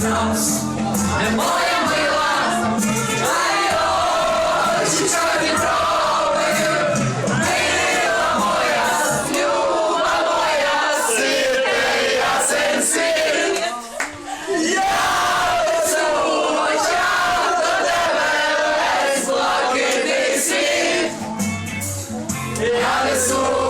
з нас, немає мила, ай очі чорні брови, мила моя, люба моя, сире, я сенсир. Я зубоча до тебе весь блакитний світ, я несу.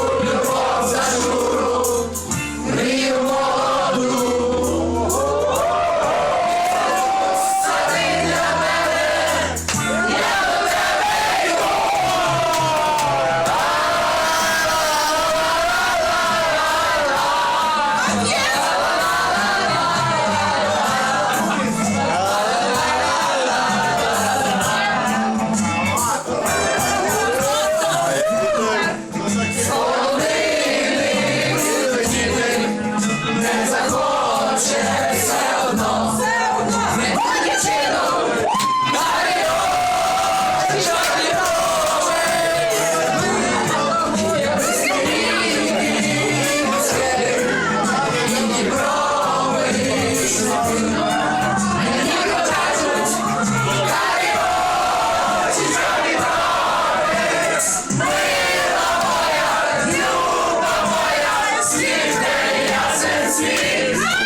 Francis.